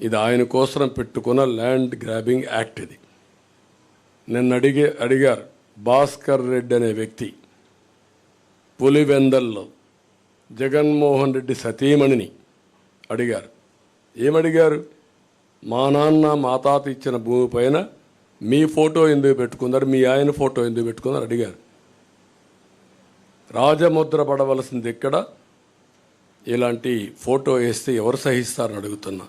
ఇది ఆయన కోసం పెట్టుకున్న ల్యాండ్ గ్రాబింగ్ యాక్ట్ ఇది. నిన్న అడిగే అడిగారు భాస్కర్ రెడ్డి అనే వ్యక్తి పులివెందల్లో జగన్మోహన్ రెడ్డి సతీమణిని అడిగారు. ఏమడిగారు? మా నాన్న మా తాత ఇచ్చిన భూమి పైన మీ ఫోటో ఎందుకు పెట్టుకున్నారు? మీ ఆయన ఫోటో ఎందుకు పెట్టుకున్నారు? అడిగారు. రాజముద్ర పడవలసింది ఎక్కడ? ఇలాంటి ఫోటో వేస్తే ఎవరు సహిస్తారని అడుగుతున్నా.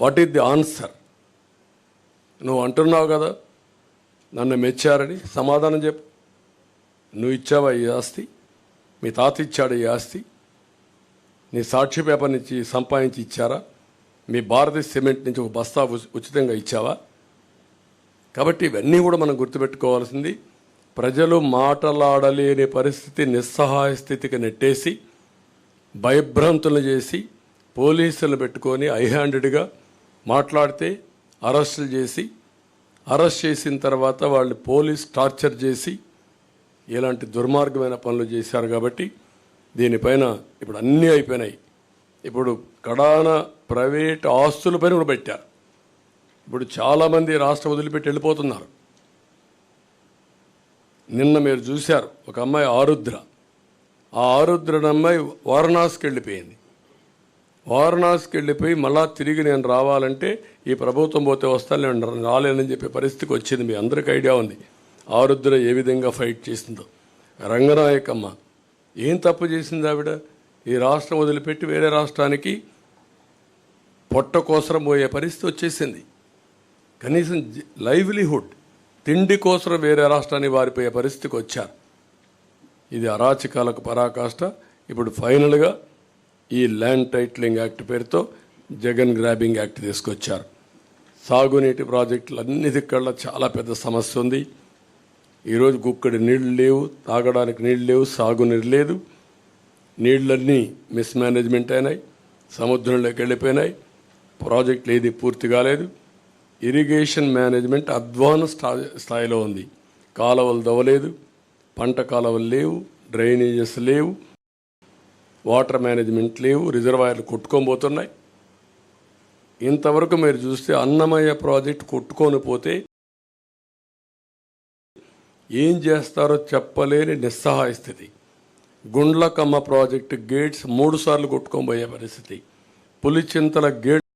వాట్ ఈస్ ది ఆన్సర్ నువ్వు అంటున్నావు కదా నన్ను మెచ్చారని సమాధానం చెప్పు. నువ్వు ఇచ్చావా ఈ ఆస్తి? మీ తాత ఇచ్చాడు ఈ ఆస్తి. నీ సాక్షి పేపర్ నుంచి సంపాదించి ఇచ్చారా? మీ భారతీయ సిమెంట్ నుంచి ఒక బస్తా ఉచి- ఉచితంగా ఇచ్చావా? కాబట్టి ఇవన్నీ కూడా మనం గుర్తుపెట్టుకోవాల్సింది ప్రజలు మాటలాడలేని పరిస్థితి నిస్సహాయ స్థితికి నెట్టేసి భయభ్రాంతులు చేసి పోలీసులను పెట్టుకొని ఐ హ్యాండెడ్గా మాట్లాడితే అరెస్టులు చేసి అరెస్ట్ చేసిన తర్వాత వాళ్ళు పోలీస్ టార్చర్ చేసి ఇలాంటి దుర్మార్గమైన పనులు చేశారు కాబట్టి దీనిపైన ఇప్పుడు అన్నీ అయిపోయినాయి. ఇప్పుడు కడాన ప్రైవేట్ ఆస్తులపైన కూడా పెట్టారు. ఇప్పుడు చాలామంది రాష్ట్రం వదిలిపెట్టి వెళ్ళిపోతున్నారు. నిన్న మీరు చూశారు ఒక అమ్మాయి ఆరుద్ర. ఆ ఆరుద్ర అమ్మాయి వారణాసికి వెళ్ళిపోయింది. వారణాసికి వెళ్ళిపోయి మళ్ళా తిరిగి నేను రావాలంటే ఈ ప్రభుత్వం పోతే వస్తాను నేను రాలేనని చెప్పే పరిస్థితికి వచ్చింది. మీ అందరికీ ఐడియా ఉంది. ఆరుద్ర ఏ విధంగా ఫైట్ చేసిందో. రంగనాయకమ్మ ఏం తప్పు చేసింది ఆవిడ? ఈ రాష్ట్రం వదిలిపెట్టి వేరే రాష్ట్రానికి పొట్ట కోసరం పోయే పరిస్థితి వచ్చేసింది. కనీసం లైవ్లీహుడ్ తిండి కోసం వేరే రాష్ట్రానికి వారిపోయే పరిస్థితికి వచ్చారు. ఇది అరాచకాలకు పరాకాష్ట. ఇప్పుడు ఫైనల్గా ఈ ల్యాండ్ టైటిలింగ్ యాక్ట్ పేరుతో జగన్ గ్రాబింగ్ యాక్ట్ తీసుకొచ్చారు. సాగునీటి ప్రాజెక్టులు అన్ని దిక్కల్లో చాలా పెద్ద సమస్య ఉంది. ఈరోజు గుక్కడి నీళ్ళు లేవు తాగడానికి నీళ్ళు లేవు సాగునీరు లేదు. నీళ్ళన్నీ మిస్మేనేజ్మెంట్ అయినాయి సముద్రంలోకి వెళ్ళిపోయినాయి. ప్రాజెక్టులు ఏది పూర్తి కాలేదు. ఇరిగేషన్ మేనేజ్మెంట్ అధ్వాన స్థా- స్థాయిలో ఉంది. కాలువలు దవ్వలేదు పంట కాలువలు లేవు డ్రైనేజెస్ లేవు. వాటర్ మేనేజ్మెంట్ లేవు రిజర్వాయర్లు కొట్టుకొని పోతున్నాయి. ఇంతవరకు మీరు చూస్తే అన్నమయ్య ప్రాజెక్ట్ కొట్టుకొని పోతే ఏం చేస్తారో చెప్పలేని నిస్సహాయ స్థితి గుండ్లకమ్మ ప్రాజెక్టు గేట్స్ మూడు సార్లు కొట్టుకొని పోయే పరిస్థితి. పులిచింతల గేట్స్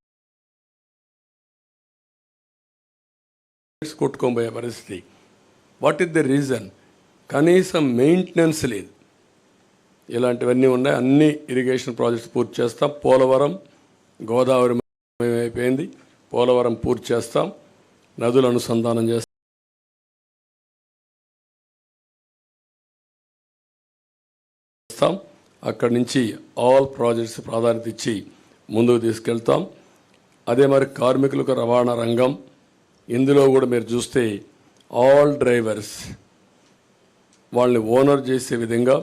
కొట్టుకొని పోయే పరిస్థితి. What is the reason? కనీసం మెయింటెనెన్స్ లేదు. ఇలాంటివన్నీ ఉన్నాయి. అన్ని ఇరిగేషన్ ప్రాజెక్ట్స్ పూర్తి చేస్తాం. పోలవరం గోదావరి అయిపోయింది. పోలవరం పూర్తి చేస్తాం. నదులు అనుసంధానం చేస్తాం. చేస్తాం అక్కడి నుంచి ఆల్ ప్రాజెక్ట్స్ ప్రాధాన్యత ఇచ్చి ముందుకు తీసుకెళ్తాం. అదే మరి కార్మికులకు రవాణా రంగం. ఇందులో కూడా మీరు చూస్తే ఆల్ డ్రైవర్స్ వాళ్ళని ఓనర్ చేసే విధంగా